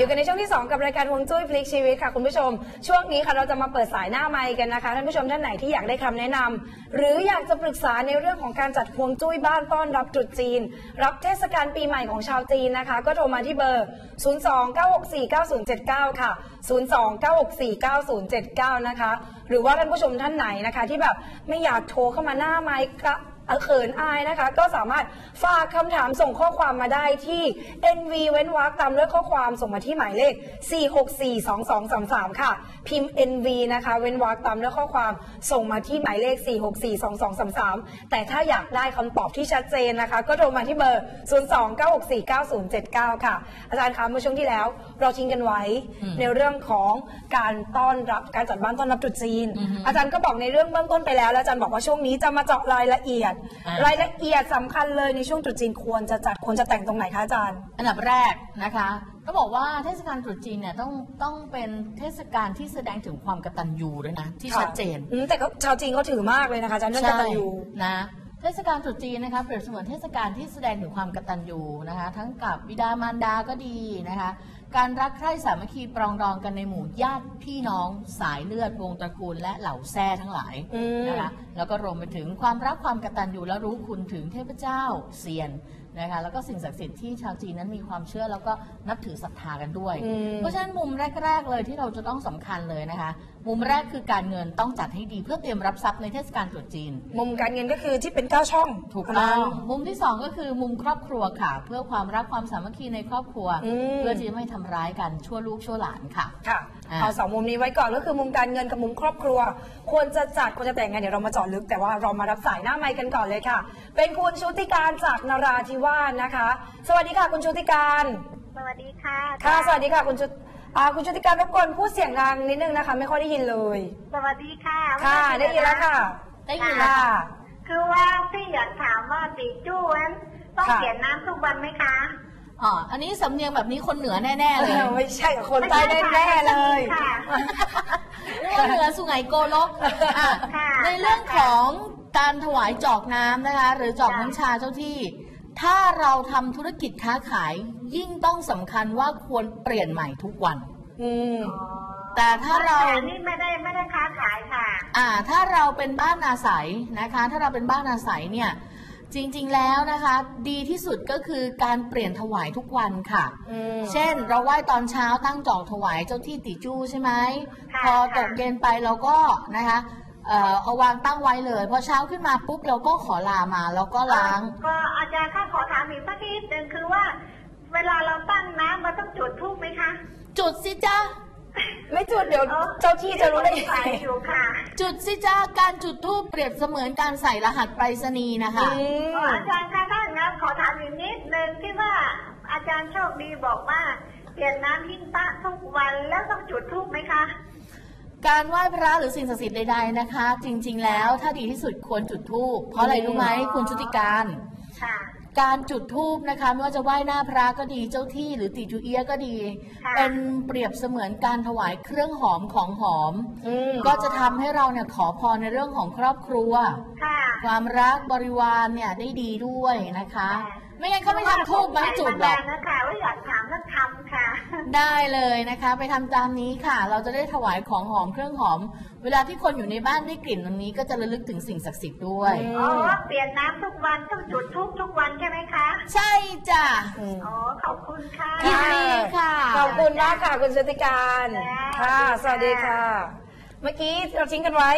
อยู่กันในช่วงที่ 2 กับรายการฮวงจุ้ยพลิกชีวิตค่ะคุณผู้ชม ช่วงนี้ค่ะเราจะมาเปิดสายหน้าไมค์กันนะคะท่านผู้ชมท่านไหนที่อยากได้คำแนะนำหรืออยากจะปรึกษาในเรื่องของการจัดฮวงจุ้ยบ้านต้อนรับตรุษจีน รับเทศกาลปีใหม่ของชาวจีนนะคะ ก็โทรมาที่เบอร์ 029649079 ค่ะ 029649079 นะคะ หรือว่าท่านผู้ชมท่านไหนนะคะ ที่แบบไม่อยากโทรเข้ามาหน้าไมค์กะ เขินอายนะคะ ก็สามารถฝากคำถามส่งข้อความมาได้ที่ NV เว้นวรรคตามด้วยข้อความส่งมาที่หมายเลข 4642233 ค่ะ พิมพ์ NV นะคะ เว้นวรรคตามด้วยข้อความส่งมาที่หมายเลข 4642233 แต่ถ้าอยากได้คำตอบที่ชัดเจนนะคะ ก็โทรมาที่เบอร์ 029649079 ค่ะ อาจารย์คะเมื่อช่วงที่แล้ว เราทิ้งกันไว้ในเรื่องของการต้อนรับการจัดบ้านต้อนรับตรุษจีน อาจารย์ก็บอกในเรื่องเบื้องต้นไปแล้วแล้วอาจารย์บอกว่าช่วงนี้จะมาเจาะรายละเอียดอ่ารายละเอียดสำคัญเลยในช่วงตรุษจีนควรจะจัดควรจะแต่งตรงไหนคะอาจารย์ อันดับแรกนะคะต้องบอกว่าเทศกาลตรุษจีนเนี่ยต้องต้องเป็นเทศกาลที่แสดงถึงความกตัญญูด้วยนะที่ชัดเจนอืมแต่ก็ชาวจีนเขาถือมากเลยนะคะอาจารย์เรื่องกตัญญูนะเทศกาลตรุษจีนนะคะเปรียบเสมือนเทศกาลที่แสดงถึงความกตัญญูนะคะ ทั้งกับบิดามารดาก็ดีนะคะ การรักใคร่สามัคคีปรองดองกันในหมู่ญาติพี่น้องสายเลือดวงตระกูลและเหล่าแซ่ทั้งหลายอืม นะคะแล้วก็รวมไปถึงความรักความกตัญญูและรู้คุณถึงเทพเจ้าเซียนนะคะแล้วก็สิ่งศักดิ์สิทธิ์ที่ชาวจีนนั้นมีความเชื่อแล้วก็นับถือศรัทธากันด้วย อืม เพราะฉะนั้นมุมแรก ๆ เลยที่เราจะต้องสำคัญเลยนะคะมุมแรกคือการเงินต้องจัดให้ดีเพื่อเตรียมรับทรัพย์ในเทศกาลตรุษจีน มุมการเงินก็คือที่เป็นเก้าช่องถูกต้องมุมที่สองก็คือมุมครอบครัวค่ะ เพื่อความรักความสามัคคีในครอบครัวอืมเพื่อที่จะไม่ทำร้ายกันชั่วลูกชั่วหลานค่ะค่ะอ่าเอาสองมุมนี้ไว้ก่อนก็คือมุมการเงินกับมุมครอบครัว ควรจะจัดควรจะแต่งไงเดี๋ยวเรามาเจาะลึก แต่ว่าเรามารับสายหน้าไมค์กันก่อนเลยค่ะ เป็นคุณชุติการจากนราธิวาสนะคะ สวัสดีค่ะคุณชุติการ สวัสดีค่ะ ค่ะ สวัสดีค่ะคุณชุติ อ่าคุณชุติการรบกวนพูดเสียงดังนิดนึงนะคะ ไม่ค่อยได้ยินเลย สวัสดีค่ะค่ะ ได้ยินแล้วค่ะ ได้ยินแล้วค่ะค่ะ คือว่าพี่อยากถามว่าตีจู้นั้นต้องค่ะ เปลี่ยนน้ำทุกวันไหมคะอ๋อ อันนี้สำเนียงแบบนี้คนเหนือแน่ๆเลยไม่ใช่กับคนใต้แน่ๆเลย ค่ะ เรื่องเหนือสุไหงโกลกอะค่ะ ในเรื่องของการถวายจอกน้ำนะคะ หรือจอกน้ำชาเจ้าที่ ถ้าเราทำธุรกิจค้าขาย ยิ่งต้องสำคัญว่าควรเปลี่ยนใหม่ทุกวัน อืม แต่ถ้าเราแต่นี่ไม่ได้ไม่ได้ค้าขายค่ะ อ่า ถ้าเราเป็นบ้านอาศัยนะคะ ถ้าเราเป็นบ้านอาศัยเนี่ย จริงๆแล้วนะคะ ดีที่สุดก็คือการเปลี่ยนถวายทุกวันค่ะ อืม เช่น เราไหว้ตอนเช้าตั้งจอกถวายเจ้าที่ติจู้ใช่ไหมค่ะ พอค่ะตกเย็นไปเราก็นะคะเอ่อเอาวางตั้งไว้เลยพอเช้าขึ้นมาปุ๊บเราก็ขอลามาแล้วก็ล้าง ก็อาจารย์ข้าขอถามอีกสักนิดหนึ่งคือว่า เวลาเราตั้งน้ำเราต้องจุดธูปไหมคะจุดสิจ้าไม่จุดเดี๋ยวเจ้าที่จะรู้ได้ยังไงใส่อยู่ค่ะ จุดสิจ้าการจุดธูปเปรียบเสมือนการใส่รหัสไปรษณีย์นะคะอืมอาจารย์คะถ้าอย่างนั้นขอถามอีกนิดนึงที่ว่าอาจารย์โชคดีบอกว่าเปลี่ยนน้ำหิ้งพระทุกวันแล้วต้องจุดธูปไหมคะการไหว้พระหรือสิ่งศักดิ์สิทธิ์ใดๆนะคะ จริง ๆ แล้วถ้าดีที่สุดควรจุดธูปเพราะอะไรรู้ไหมคุณชุติการค่ะ การจุดธูปนะคะไม่ว่าจะไหว้หน้าพระก็ดีเจ้าที่หรือติจูเอียะก็ดี ค่ะเป็นเปรียบเสมือนการถวายเครื่องหอมของหอม อืมก็จะทำให้เราเนี่ยขอพรในเรื่องของครอบครัว ค่ะ ความรักบริวารเนี่ยได้ดีด้วยนะคะ ไม่งั้นเขาไม่ทำทูบมาให้จุดหรอกมานนะคะว่าอยากถามท่านทำค่ะ ได้เลยนะคะ ไปทำตามนี้ค่ะ เราจะได้ถวายของหอมเครื่องหอม เวลาที่คนอยู่ในบ้านได้กลิ่นตรงนี้ก็จะระลึกถึงสิ่งศักดิ์สิทธิ์ด้วยอ๋อเปลี่ยนน้ำทุกวันต้องจุดทุกทุกวันใช่ไหมคะ ใช่จ้ะอ๋อขอบคุณค่ะยินดีค่ะ ขอบคุณมากค่ะคุณชติการจ้าค่ะ สวัสดีค่ะเมื่อกี้เราทิ้งกันไว้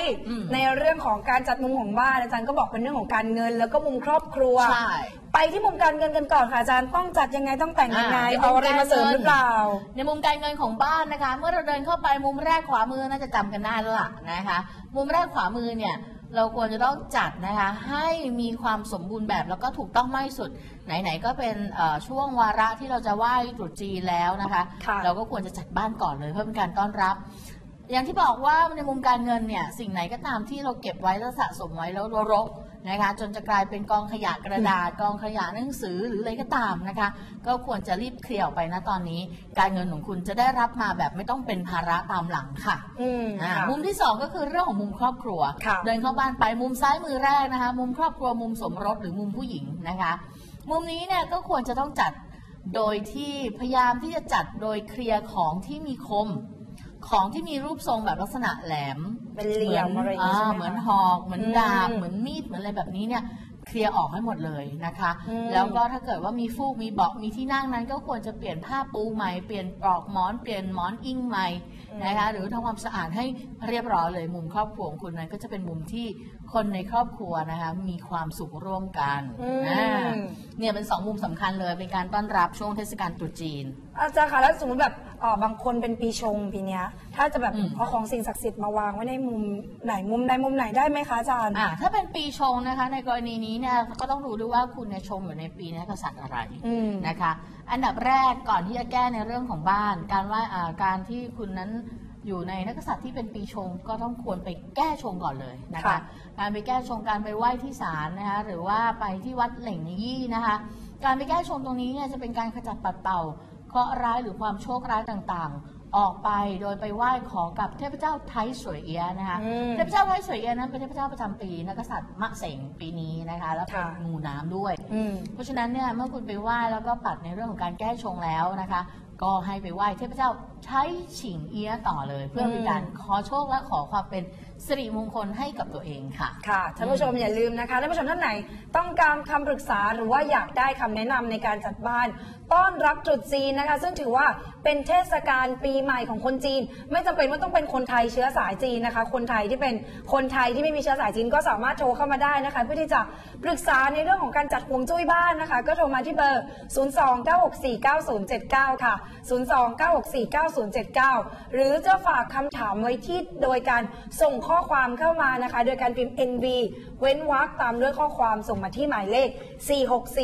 ในเรื่องของการจัดมุมของบ้านอาจารย์ก็บอกเป็นเรื่องของการเงิน แล้วก็มุมครอบครัวใช่ ไปที่มุมการเงินกันก่อนค่ะอาจารย์ต้องจัดยังไงต้องแต่งยังไงอ่าเอาอะไรมาเสริมหรือเปล่า ในมุมการเงินของบ้านนะคะ เมื่อเราเดินเข้าไปมุมแรกขวามือน่าจะจำกันได้แล้วล่ะนะคะ มุมแรกขวามือเนี่ยเราควรจะต้องจัดนะคะให้มีความสมบูรณ์แบบแล้วก็ถูกต้องมากที่สุดไหนๆก็เป็นเอ่อช่วงวาระที่เราจะไหว้ตรุษจีนแล้วนะคะ ค่ะ เราก็ควรจะจัดบ้านก่อนเลยเพื่อเป็นการต้อนรับ อย่างที่บอกว่าในมุมการเงินเนี่ยสิ่งไหนก็ตามที่เราเก็บไว้แล้วสะสมไว้แล้วรก นะคะจนจะกลายเป็นกองขยะกระดาษกองขยะหนังสือหรืออะไรก็ตามนะคะ ก็ควรจะรีบเคลียร์ออกไปนะตอนนี้ การเงินของคุณจะได้รับมาแบบไม่ต้องเป็นภาระตามหลังค่ะอืมอ่าค่ะ มุมที่สองก็คือเรื่องของมุมครอบครัว ค่ะ เดินเข้าบ้านไปมุมซ้ายมือแรกนะคะ มุมครอบครัวมุมสมรสหรือมุมผู้หญิงนะคะ มุมนี้เนี่ยก็ควรจะต้องจัดโดยที่พยายามที่จะจัดโดยเคลียร์ของที่มีคม ของที่มีรูปทรงแบบลักษณะแหลมเป็นเหลี่ยมอะไรอย่างงี้าใช่ไหมคะเหมือนหอกเหมือนดาบอืมเหมือนมีดเหมือนอะไรแบบนี้เนี่ยเคลียร์ออกให้หมดเลยนะคะอืมแล้วก็ถ้าเกิดว่ามีฟูกมีเบาะมีที่นั่งนั้น ก็ควรจะเปลี่ยนผ้าปูใหม่เปลี่ยนปลอกหมอนเปลี่ยนหมอนอิงใหม่นะคะหรือทำความสะอาดให้เรียบร้อยเลยมุมครอบครัวของคุณนั้นก็จะเป็นมุมที่คนในครอบครัวนะคะมีความสุขร่วมกันอืมอ่าเนี่ยเป็นสองมุมสำคัญเลยเป็นการต้อนรับช่วงเทศกาลตรุษจีนอาจารย์คะแล้วสมมติแบบ เอ่อบางคนเป็นปีชงปีเนี้ย ถ้าจะแบบอืม เอาของสิ่งศักดิ์สิทธิ์มาวางไว้ในมุมไหนมุมใดมุมไหนได้ไหมคะอาจารย์ อ่าถ้าเป็นปีชงนะคะ ในกรณีนี้เนี่ยก็ต้องดูด้วยว่าคุณเนี่ยชงอยู่ในปีนักกษัตริย์อะไรอืม นะคะ อันดับแรกก่อนที่จะแก้ในเรื่องของบ้าน การว่าอ่าการที่คุณนั้นอยู่ในนักกษัตริย์ที่เป็นปีชงก็ต้องควรไปแก้ชงก่อนเลยนะคะ ค่ะ การไปแก้ชงการไปไหว้ที่ศาลนะคะหรือว่าไปที่วัดเหล่งในยี่นะคะ การไปแก้ชงตรงนี้เนี่ยจะเป็นการขจัดปัดเป่า เคราะห์ร้ายหรือความโชคร้ายต่างๆ ออกไปโดยไปไหว้ขอกับเทพเจ้าไทยสวยเอียะนะคะอืมเทพเจ้าไทยสวยเอียะนั้นเป็นเทพเจ้าประจำปีนักกษัตริย์มะเสงปีนี้นะคะ แล้วเป็นค่ะ งูน้ำด้วย อืม เพราะฉะนั้นเนี่ยเมื่อคุณไปไหว้แล้วก็ปัดในเรื่องของการแก้ชงแล้วนะคะ ก็ให้ไปไหว้เทพเจ้า ใช้ฉิงเอียะต่อเลย เพื่อเป็นการขอโชคและขอความเป็นสิริมงคลให้กับตัวเองค่ะ ค่ะท่านผู้ชมอย่าลืมนะคะท่านผู้ชมท่านไหน ต้องการคำปรึกษาหรือว่าอยากได้คำแนะนำในการจัดบ้าน ต้อนรับตรุษจีนนะคะ ซึ่งถือว่าเป็นเทศกาลปีใหม่ของคนจีน ไม่จำเป็นว่าต้องเป็นคนไทยเชื้อสายจีนนะคะ คนไทยที่เป็นคนไทยที่ไม่มีเชื้อสายจีนก็สามารถโทรเข้ามาได้นะคะ เพื่อที่จะปรึกษาในเรื่องของการจัดฮวงจุ้ยบ้านนะคะ ก็โทรมาที่เบอร์ 029649079 ค่ะ029649079 หรือจะฝากคำถามไว้ที่โดยการส่งข้อความเข้ามานะคะ โดยการพิมพ์ NV เว้นวรรคตามด้วยข้อความส่งมาที่หมายเลข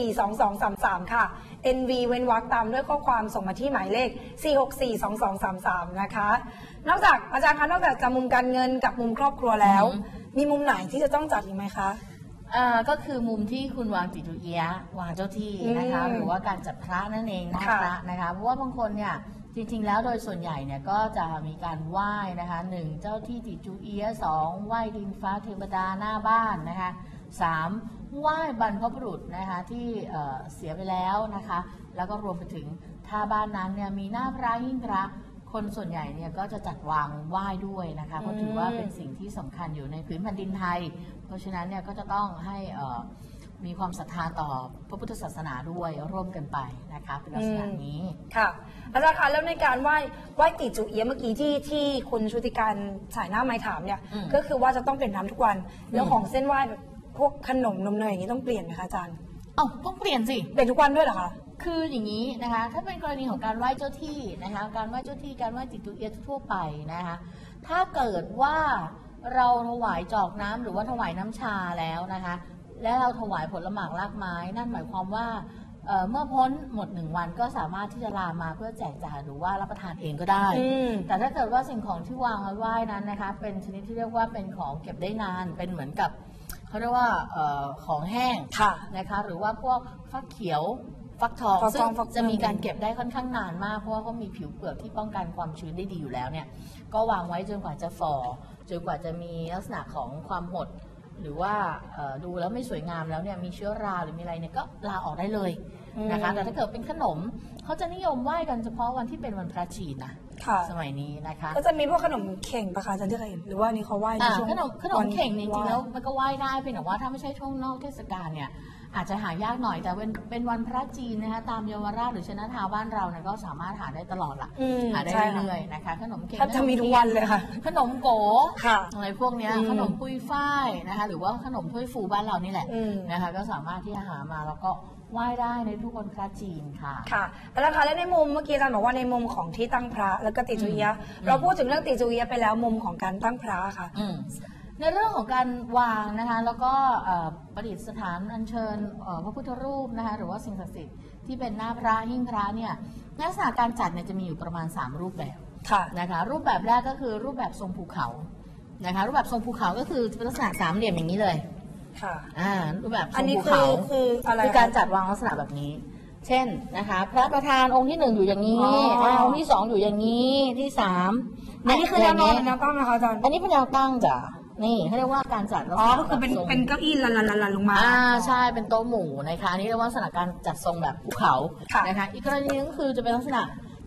4642233 ค่ะ NV เว้นวรรคตามด้วยข้อความส่งมาที่หมายเลข 4642233 นะคะ นอกจากอาจารย์คะนอกจากจะมุมการเงินกับมุมครอบครัวแล้วอือฮึมีมุมไหนที่จะต้องจัดอีกไหมคะเอ่อก็คือมุมที่คุณวางจิตจุเอียะวางเจ้าที่นะคะอืมหรือว่าการจัดพระนั่นเองหน้าค่ะพระนะคะ เพราะว่าบางคนเนี่ย จริงๆ แล้วโดยส่วนใหญ่เนี่ยก็จะมีการไหว้นะคะหนึ่งเจ้าที่จิตจุเอียะสองไหว้ดินฟ้าเทวดาหน้าบ้านนะคะสามไหว้บรรพบุรุษนะคะที่เอ่อเสียไปแล้วนะคะ แล้วก็รวมไปถึงถ้าบ้านนั้นเนี่ยมีหน้าพระหิ้งพระคนส่วนใหญ่เนี่ยก็จะจัดวางไหว้ด้วยนะคะเพราะถือว่าเป็นสิ่งที่สำคัญอยู่ในพื้นแผ่นดินไทย เพราะฉะนั้นเนี่ยก็จะต้องให้เอ่อ มีความศรัทธาต่อพระพุทธศาสนาด้วยร่วมกันไปนะคะเป็นลักษณะนี้ค่ะอาจารย์คะแล้วในการไหว้ไหว้ติจูเอียะเมื่อกี้ที่ที่คุณชุติการสายหน้าไม้ถามเนี่ยอืมก็คือว่าจะต้องเปลี่ยนน้ำทุกวันแล้วของเส้นไหว้แบบพวกขนมนมเนยอย่างนี้ต้องเปลี่ยนไหมคะอาจารย์เอ้าต้องเปลี่ยนสิเปลี่ยนทุกวันด้วยเหรอคะคืออย่างนี้นะคะ ถ้าเป็นกรณีของการไหว้เจ้าที่นะคะ การไหว้เจ้าที่การไหว้จิตตุเอียะทั่วไปนะคะ ถ้าเกิดว่าเราถวายจอกน้ำหรือว่าถวายน้ำชาแล้วนะคะ และเราถวายผลหมากรากไม้ นั่นหมายความว่าเอ่อเมื่อพ้นหมดหนึ่งวันก็สามารถที่จะลามาเพื่อแจกจ่ายหรือว่ารับประทานเองก็ได้อืมแต่ถ้าเกิดว่าสิ่งของที่วางเอาไว้นั้นนะคะเป็นชนิดที่เรียกว่าเป็นของเก็บได้นานเป็นเหมือนกับเขาเรียกว่าเออของแห้งค่ะนะคะหรือว่าพวกฟักเขียวฟักทองฟักทองซึ่งฟักทองจะมีการเก็บได้ค่อนข้างนานมากเพราะว่าเขามีผิวเปลือกที่ป้องกันความชื้นได้ดีอยู่แล้วเนี่ยก็วางไว้จนกว่าจะฝ่อจนกว่าจะมีลักษณะของความหด หรือว่าเอ่อดูแล้วไม่สวยงามแล้วเนี่ยมีเชื้อราหรือมีอะไรเนี่ยก็ลาออกได้เลยนะคะอืมแต่ถ้าเกิดเป็นขนมเขาจะนิยมไหว้กันเฉพาะวันที่เป็นวันพระจีนนะค่ะสมัยนี้นะคะ ก็จะมีพวกขนมเข่งปะคะอาจารย์ที่เคยเห็นหรือว่านี่เขาไหว้ในอ่าช่วงขนมขนมวันเข่งเนี่ยจริงๆแล้วไหมันก็ไหว้ได้เพียงแต่ว่าถ้าไม่ใช่ช่วงนอกเทศกาลเนี่ย อาจจะหายากหน่อยแต่เป็นเป็นวันพระจีนนะคะตามเยาวราชหรือชนะทาวน์บ้านเราเนี่ยก็สามารถหาได้ตลอดละอืมหาได้ใช่ค่ะ เรื่อยๆนะคะขนมเข่งแทบจะมีทุกวันเลยค่ะ ขนมโกค่ะ อะไรพวกเนี้ยอืม ขนมปุยฝ้ายนะคะ หรือว่าขนมถ้วยฟูบ้านเรานี่แหละอืม นะคะก็สามารถที่จะหามาแล้วก็ไหว้ได้ในทุกวันพระจีนค่ะ ค่ะแล้วคะและในมุมเมื่อกี้อาจารย์บอกว่าในมุมของที่ตั้งพระแล้วก็ติจูเอียะอืม เราพูดถึงเรื่องติจูเอียะไปแล้วมุมของการตั้งพระค่ะ อืม ในเรื่องของการวางนะคะแล้วก็เอ่อประดิษฐานอัญเชิญเอ่อพระพุทธรูปนะคะหรือว่าสิ่งศักดิ์สิทธิ์ที่เป็นหน้าพระหิ้งพระเนี่ยลักษณะการจัดเนี่ยจะมีอยู่ประมาณ 3 รูปแบบค่ะนะคะรูปแบบแรกก็คือรูปแบบทรงภูเขานะคะรูปแบบทรงภูเขาก็คือเป็นลักษณะสามเหลี่ยมอย่างนี้เลยค่ะอ่ารูปแบบทอันรงนี้ภูคือเขาคืออะไรคือการจัดวางลักษณะแบบนี้ เช่นนะคะพระประธานองค์ที่หนึ่งอยู่อย่างนี้อ๋ออ่าองค์ที่สองอยู่อย่างนี้ที่สามอันนี้คือแนวนอนหรือแนเยวตั้งนะคะอาจารย์อันนี้เป็นแนวตั้งจ้ะ นี่เขาเรียกว่าการจัดลักษอ๋อณะก็คือเป็นแบบทรง เป็นเก้าอี้ลันลันลันลันลงมา อ่าใช่เป็นโต๊ะหมู่นะคะอันนี่เรียกว่าลักษณะการจัดทรงแบบภูเขาค่ะ นะคะอีกกรณีหนึงก็คือจะเป็นลักษณะ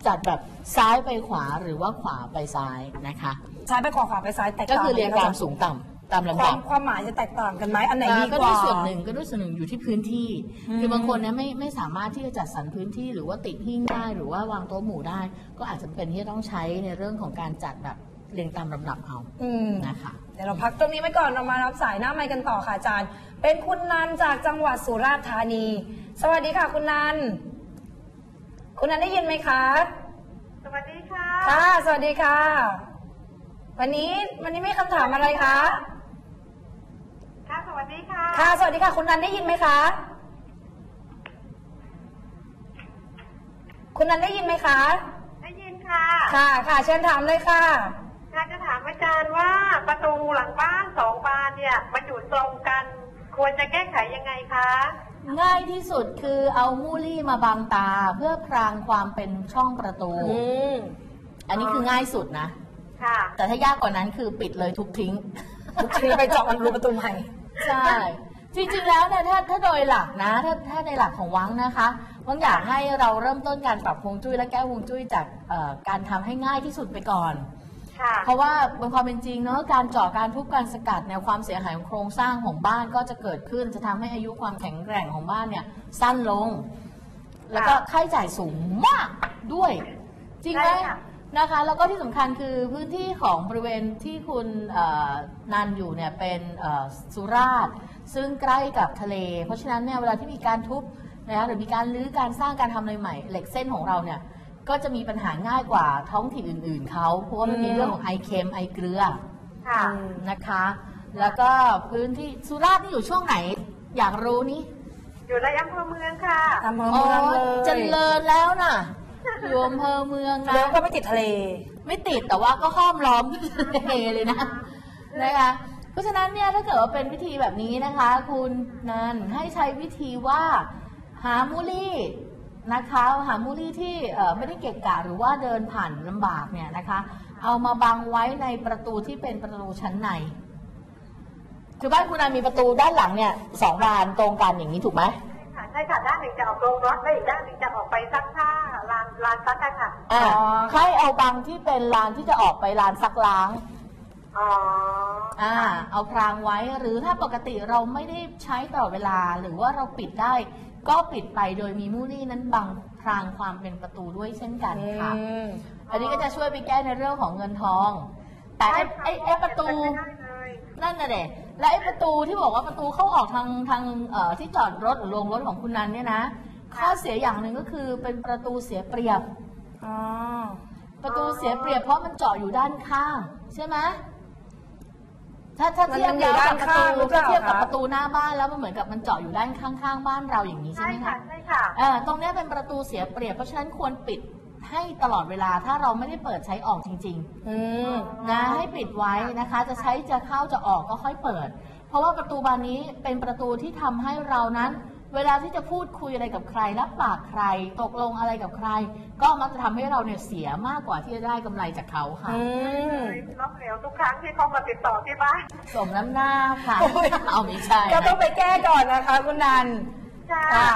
จัดแบบซ้ายไปขวาหรือว่าขวาไปซ้ายนะคะ ซ้ายไปขวาขวาไปซ้ายแตกก็ต่างคือเรียงตามสูงต่ำตามลำควาดัมบความหมายจะแตกต่างกันไหมอันไหนดีก็กด้วว่ายส่วนหนึ่งก็ด้วยส่วนหนึ่งอยู่ที่พื้นที่ อืม คือบางคนเนี่ยไม่ไม่สามารถที่จะจัดสรรพื้นที่หรือว่าติดหิ้งได้หรือว่าวางโต๊ะหมู่ได้ ก็อาจจะเป็นที่จะต้องใช้ในเรื่องของการจัดแบบเรียงตามลำดับเอาอืม นะคะเดี๋ยวเราพักตรงนี้ไว้ก่อนเรามารับสายหน้าไมค์กันต่อค่ะอาจารย์ เป็นคุณนันจากจังหวัดสุราษฎร์ธานี สวัสดีค่ะ คุณนันคุณนันได้ยินไหมคะสวัสดีค่ะ ค่ะ สวัสดีค่ะ วันนี้วันนี้มีคำถามอะไรคะ ค่ะ สวัสดีค่ะ ค่ะ สวัสดีค่ะ คุณนันได้ยินไหมคะ คุณนันได้ยินไหมคะ ได้ยินค่ะ ค่ะ ค่ะ เชิญถามเลยค่ะ อยากจะถามอาจารย์ว่าประตูหลังบ้านสองบานเนี่ยมันอยู่ตรงกัน ควรจะแก้ไขยังไงคะ ง่ายที่สุดคือเอามูลี่มาบังตาเพื่อพรางความเป็นช่องประตู อืมอันนี้คือง่ายสุดนะ ค่ะ แต่ถ้ายากกว่านั้นคือปิดเลยทุกทิ้ง ทุกทีไปเจาะมันรูประตูใหม่ ใช่ จริงๆ แล้วเนี่ยถ้าถ้าโดยหลักนะ ถ้าถ้าในหลักของวังนะคะวังอยากให้เราเริ่มต้นการปรับฮวงจุ้ยและแก้ฮวงจุ้ยจากเอ่อการทำให้ง่ายที่สุดไปก่อน ค่ะ เพราะว่าบนความเป็นจริงเนาะการเจาะการทุบการสกัดแนความเสียหายของโครงสร้างของบ้านก็จะเกิดขึ้น จะทำให้อายุความแข็งแกร่งของบ้านเนี่ยสั้นลง แล้วก็ค่าใช้จ่ายสูงมากด้วย จริงไหมใช่ค่ะ นะคะ แล้วก็ที่สำคัญคือพื้นที่ของบริเวณที่คุณเอ่อนันอยู่เนี่ยเป็นเอ่อสุราษฎร์ซึ่งใกล้กับทะเล เพราะฉะนั้นเนี่ยเวลาที่มีการทุบนะคะหรือมีการรื้อการสร้างการทำอะไรใหม่ เหล็กเส้นของเราเนี่ย ก็จะมีปัญหาง่ายกว่าท้องถิ่นอื่น ๆเขาเพราะว่ามันมีเรื่องของไอเค็มไอเกลือค่ะนะคะ แล้วก็พื้นที่สุราษฎร์นี่อยู่ช่วงไหน อยากรู้นี่อยู่ในอำเภอเมืองค่ะอำเภออ๋อเมืองเลยเจริญแล้วน่ะอยู่อำเภอเมืองนะแล้วก็ไม่ติดทะเล ไม่ติดแต่ว่าก็ห้อมล้อมทะเลเลยนะนะคะเพราะฉะนั้นเนี่ยถ้าเกิดว่าเป็นวิธีแบบนี้นะคะ คุณนันให้ใช้วิธีว่าหามูลี่ นะคะหามูลี่ที่เอ่อไม่ได้เกะกะหรือว่าเดินผ่านลำบากเนี่ยนะคะ เอามาบังไว้ในประตูที่เป็นประตูชั้นใน คือบ้านคุณนันมีประตูด้านหลังเนี่ยสองบานตรงกันอย่างนี้ถูกไหมค่ะใช่ค่ะด้านหนึ่งจะออกโรงรถและอีกด้านหนึ่งจะออกไปซักผ้าลานลานซักอะค่ะอ่าอ๋อให้เอาบางที่เป็นลานที่จะออกไปลานซักล้างอ๋ออ่า เอาพรางไว้หรือถ้าปกติเราไม่ได้ใช้ตลอดเวลาหรือว่าเราปิดได้ ก็ปิดไปโดยมีมูลี่นั้นบังพรางความเป็นประตูด้วยเช่นกันค่ะอืมอันนี้ก็จะช่วยไปแก้ในเรื่องของเงินทอง แต่ไอ้ไอ้ไอ้ประตูไม่ได้เลยนั่นน่ะเด็และไอ้ประตูที่บอกว่าประตูเข้าออกทางทางเอ่อที่จอดรถหรือโรงรถของคุณนันเนี่ยนะ ข้อเสียอย่างหนึ่งก็คือเป็นประตูเสียเปรียบอ๋อประตูเสียเปรียบเพราะมันเจาะอยู่ด้านข้าง ใช่ไหม ถ้าถ้าเทียบแล้วกับประตูถ้าเทียบกับ ประตูหน้าบ้านแล้วมันเหมือนกับมันเจาะอยู่ด้านข้างๆบ้านเราอย่างนี้ใช่ใช่ไหมค่ะคะ ใช่ค่ะ เออตรงเนี้ยเป็นประตูเสียเปรียบเพราะฉะนั้นควรปิดให้ตลอดเวลาถ้าเราไม่ได้เปิดใช้ออกจริงๆอืมนะให้ปิดไว้นะคะ จะใช้จะเข้าจะออกก็ค่อยเปิด เพราะว่าประตูบานนี้เป็นประตูที่ทำให้เรานั้น เวลาที่จะพูดคุยอะไรกับใคร รับปากใคร ตกลงอะไรกับใคร ก็มักจะทำให้เราเนี่ยเสียมากกว่าที่จะได้กำไรจากเขาค่ะ อืมล้มเหลวทุกครั้งที่เขามาติดต่อที่บ้านสมน้ำหน้าค่ะโอ้ยเอาไม่ใช่ก็ต้องไปแก้ก่อนนะคะคุณนันค่ะอ่า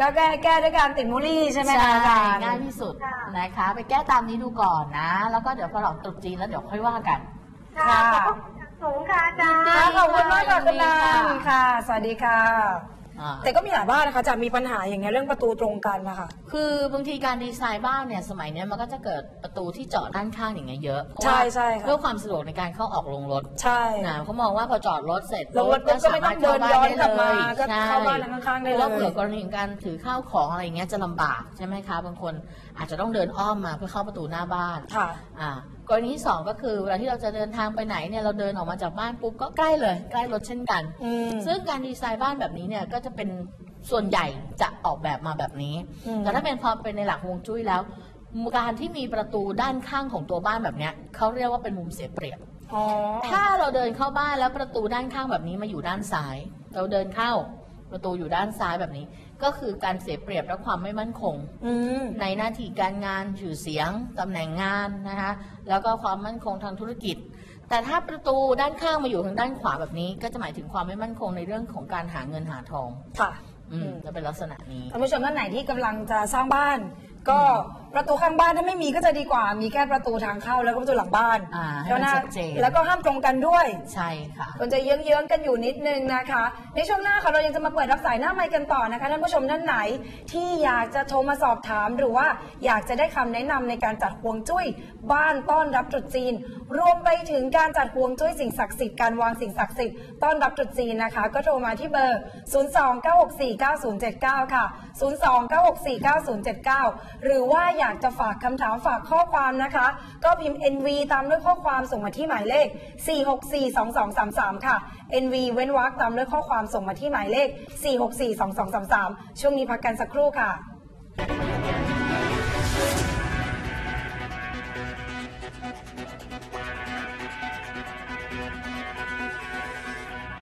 ก็แก้แก้ด้วยการติดมูลี่ใช่ไหมใช่คะอาจารย์ง่ายที่สุดค่ะ นะคะ ไปแก้ตามนี้ดูก่อนนะ แล้วก็เดี๋ยวพอหลังตรุษจีนแล้วเดี๋ยวค่อยว่ากัน ค่ะขอบคุณอย่างสูงค่ะอาจารย์ ค่ะขอบคุณมากค่ะคุณนันยินดีค่ะค่ะ สวัสดีค่ะ อ่า แต่ก็มีหลายบ้านนะคะจะมีปัญหาอย่างเงี้ยเรื่องประตูตรงกันนะคะ คือบางทีการดีไซน์บ้านเนี่ยสมัยเนี้ยมันก็จะเกิดประตูที่เจาะด้านข้างอย่างเงี้ยเยอะใช่ใช่ค่ะ เพื่อความสะดวกในการเข้าออกลงรถใช่นะเขามองว่าพอจอดรถเสร็จลงรถปุ๊บก็ไม่ต้องเดินย้อนกลับมาก็เข้าบ้านข้างๆได้เลยพระว่เผื่อกรณีของการถือข้าวของอะไรอย่างเงี้ยจะลำบากใช่ไหมคะบางคนอาจจะต้องเดินอ้อมมาเพื่อเข้าประตูหน้าบ้านค่ะ อ่า กรณีที่สองก็คือเวลาที่เราจะเดินทางไปไหนเนี่ยเราเดินออกมาจากบ้านปุ๊บก็ใกล้เลยใกล้รถเช่นกัน อืม ซึ่งการดีไซน์บ้านแบบนี้เนี่ยก็จะเป็นส่วนใหญ่จะออกแบบมาแบบนี้ อืม แต่ถ้าเป็นพอเป็นในหลักฮวงจุ้ยแล้ว การที่มีประตูด้านข้างของตัวบ้านแบบเนี้ยเขาเรียกว่าเป็นมุมเสียเปรียบ อ๋อ ถ้าเราเดินเข้าบ้านแล้วประตูด้านข้างแบบนี้มาอยู่ด้านซ้าย เราเดินเข้าประตูอยู่ด้านซ้ายแบบนี้ ก็คือการเสียเปรียบและความไม่มั่นคงอืมในหน้าที่การงานชื่อเสียงตำแหน่งงานนะคะแล้วก็ความมั่นคงทางธุรกิจ แต่ถ้าประตูด้านข้างมาอยู่ทางด้านขวาแบบนี้ ก็จะหมายถึงความไม่มั่นคงในเรื่องของการหาเงินหาทองค่ะอืมจะเป็นลักษณะนี้ท่านผู้ชมท่านไหนที่กำลังจะสร้างบ้านก็ ประตูข้างบ้านถ้าไม่มีก็จะดีกว่า มีแค่ประตูทางเข้าแล้วก็ประตูหลังบ้านอ่าให้ก็มันน่าชัดเจนแล้วก็ห้ามตรงกันด้วย ใช่ค่ะควรจะเยื้องๆกันอยู่นิดนึงนะคะ ในช่วงหน้าค่ะเรายังจะมาเปิดรับสายหน้าไมค์กันต่อนะคะท่านผู้ชมท่านไหน ที่อยากจะโทรมาสอบถาม หรือว่าอยากจะได้คำแนะนำในการจัดห่วงจุ้ย บ้านต้อนรับตรุษจีน รวมไปถึงการจัดห่วงจุ้ยสิ่งศักดิ์สิทธิ์การวางสิ่งศักดิ์สิทธิ์ต้อนรับตรุษจีนนะคะ ก็โทรมาที่เบอร์ 029649079 ค่ะ 029649079 หรือว่าอยากจะฝากคำถามฝากข้อความนะคะ ก็พิมพ์ NV ตามด้วยข้อความส่งมาที่หมายเลข 4642233 ค่ะ NV เว้นวรรคตามด้วยข้อความส่งมาที่หมายเลข 4642233 ช่วงนี้พักกันสักครู่ค่ะ